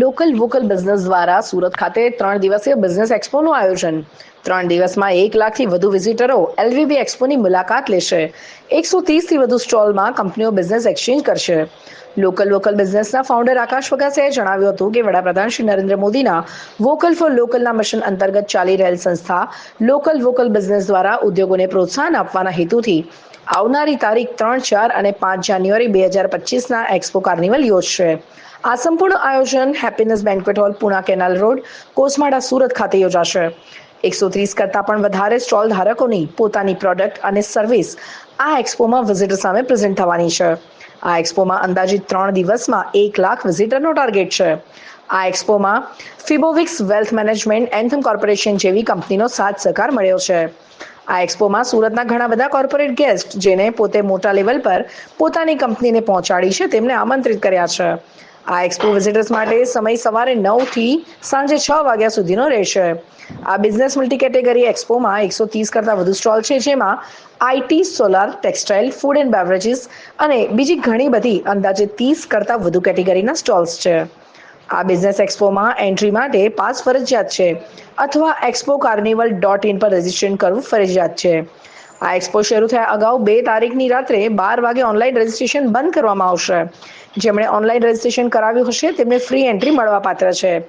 Local vocal business દ્વારા સુરત ખાતે ત્રણ દિવસીય બિઝનેસ એક્સપોનું આયોજન. ત્રણ દિવસમાં એક લાખથી વધુ વિઝિટરો એલવીબી એક્સપોની મુલાકાત લેશે. એકસો ત્રીસથી વધુ સ્ટોલમાં કંપનીઓ બિઝનેસ એક્સચેન્જ કરશે. લોકલ વોકલ બિઝનેસના ફાઉન્ડર આકાશ વગાસિયાએ જણાવ્યું હતું કે વડાપ્રધાન શ્રી નરેન્દ્ર મોદીના વોકલ ફોર લોકલના મિશન અંતર્ગત ચાલી રહેલ સંસ્થા લોકલ વોકલ બિઝનેસ દ્વારા ઉદ્યોગોને પ્રોત્સાહન આપવાના હેતુથી આવનારી તારીખ ત્રણ ચાર અને પાંચ જાન્યુઆરી બે હજાર પચીસના એક્સપો કાર્નિવલ યોજશે. આ સંપૂર્ણ આયોજન happiness banquet hall Puna canal road, Kosmada Surat ખાતે યોજાશે. એકસો ત્રીસ કરતાં પણ વધારે સ્ટોલ ધારકોની પોતાની પ્રોડક્ટ અને સર્વિસ આ એક્સપોમાં વિઝિટર સામે પ્રેઝન્ટ થવાની છે. આ એક્સપોમાં અંદાજિત ત્રણ દિવસમાં એક લાખ વિઝિટરનો ટાર્ગેટ છે. આ એક્સપોમાં Fibovix wealth management Anthem corporation જેવી કંપનીનો સાથ સહકાર મળ્યો છે. આ એક્સપોમાં સુરતના ઘણા બધા કોર્પોરેટ ગેસ્ટ જેને પોતે મોટા લેવલ પર પોતાની કંપનીને પહોંચાડી છે, તેમને આમંત્રિત કર્યા છે. આ એક્સપો વિઝિટર્સ માટે સમય સવારે નવથી સાંજે છ વાગ્યા સુધીનો રહેશે. આ બિઝનેસ મલ્ટી કેટેગરી એક્સપોમાં એકસો ત્રીસ કરતાં વધુ સ્ટોલ છે, જેમાં IT solar textile food and beverages અને બીજી ઘણી બધી અંદાજે ત્રીસ કરતાં વધુ કેટેગરીના સ્ટોલ્સ છે. આ બિઝનેસ એક્સપોમાં એન્ટ્રી માટે પાસ ફરજિયાત છે અથવા એક્સપો કાર્નિવલ ડોટ ઇન પર રજીસ્ટ્રેશન કરવું ફરજિયાત છે. આ એક્સપો શરૂ થયા અગાઉ બે તારીખની રાત્રે બાર વાગે ઓનલાઈન રજીસ્ટ્રેશન બંધ કરવામાં આવશે. જેમણે ઓનલાઈન રજીસ્ટ્રેશન કરાવ્યું હશે, તેમને ફ્રી એન્ટ્રી મળવાપાત્ર છે.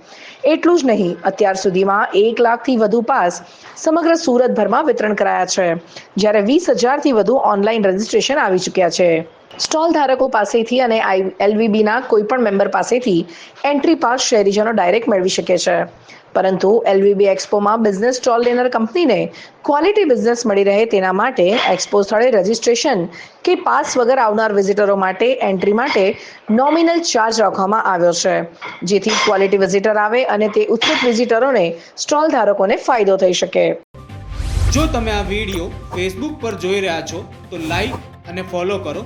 એટલું જ નહીં, અત્યાર સુધીમાં એક લાખથી વધુ પાસ સમગ્ર સુરતભરમાં વિતરણ કરાયા છે. જ્યારે વીસ હજારથી વધુ ઓનલાઈન રજીસ્ટ્રેશન આવી ચૂક્યા છે. સ્ટોલ ધારકો પાસેથી અને એલવીબીના કોઈ પણ મેમ્બર પાસેથી એન્ટ્રી પાસ શહેરીજનો ડાયરેક્ટ મેળવી શકે છે. પરંતુ એલવીબી એક્સપોમાં બિઝનેસ સ્ટોલ લેનાર કંપનીને ક્વોલિટી બિઝનેસ મળી રહે તેના માટે એક્સપો સ્થળે રજિસ્ટ્રેશન કે પાસ વગર આવનાર વિઝિટરો માટે એન્ટ્રી માટે નોમિનલ ચાર્જ રાખવામાં આવ્યો છે. જેથી ક્વોલિટી વિઝિટર આવે અને તે ઉત્સુક વિઝિટરોને સ્ટોલ ધારકોને ફાયદો થઈ શકે. જો તમે આ વીડિયો ફેસબુક પર જોઈ રહ્યા છો, તો લાઈક અને ફોલો કરો.